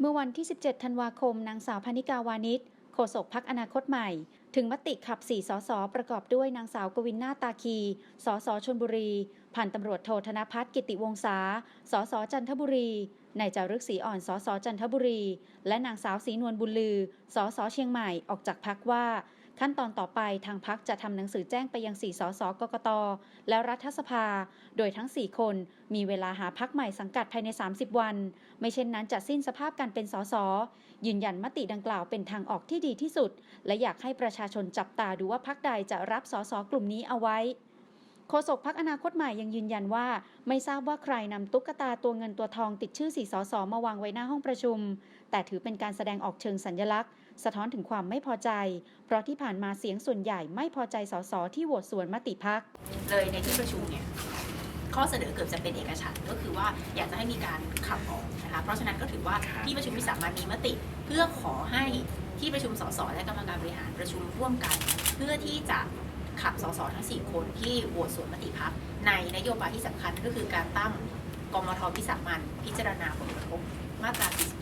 เมื่อวันที่ 17 ธันวาคม นางสาวพนิกาวานิชโฆษกพักอนาคตใหม่ ถึงมติขับ 4 สส ประกอบด้วยนางสาวกวินนาตาคี สสชนบุรี พันตำรวจโทธนพัฒน์กิติวงศา สสจันทบุรี นายจารึกศรีอ่อน สสจันทบุรี และนางสาวศรีนวลบุญลือ สสเชียงใหม่ ออกจากพักว่า ขั้นตอนต่อไปทางพักจะทำหนังสือแจ้งไปยัง 4 สสกกต และรัฐสภา โดยทั้ง 4 คนมีเวลาหาพักใหม่สังกัดภายใน 30 วัน ไม่เช่นนั้นจะสิ้นสภาพการเป็นสส ยืนยันมติดังกล่าวเป็นทางออกที่ดีที่สุด และอยากให้ประชาชนจับตาดูว่าพักใดจะรับสสกลุ่มนี้เอาไว้ โฆษกพักอนาคตใหม่ยังยืนยันว่า ไม่ทราบว่าใครนำตุ๊กตาตัวเงินตัวทองติดชื่อสีสอสอมาวางไว้หน้าห้องประชุม แต่ถือเป็นการแสดงออกเชิงสัญลักษณ์ สะท้อนถึงความไม่พอใจ เพราะที่ผ่านมาเสียงส่วนใหญ่ไม่พอใจสสที่โหวตสวนมติพักเลยในที่ประชุมเนี่ยข้อเสนอเกือบจะเป็นเอกฉันท์ก็คือว่าอยากจะให้มีการขับออกนะคะเพราะฉะนั้นก็ถือว่าที่ประชุมวิสามันมีมติ เพื่อขอให้ที่ประชุมสสและกรรมการบริหารประชุมร่วมกัน เพื่อที่จะ ขับสสทั้ง 4 คนที่โหวตสวนมติพักในนโยบายที่สำคัญก็คือการตั้งกมทพิสามันพิจารณาผลกระทบมาตรา44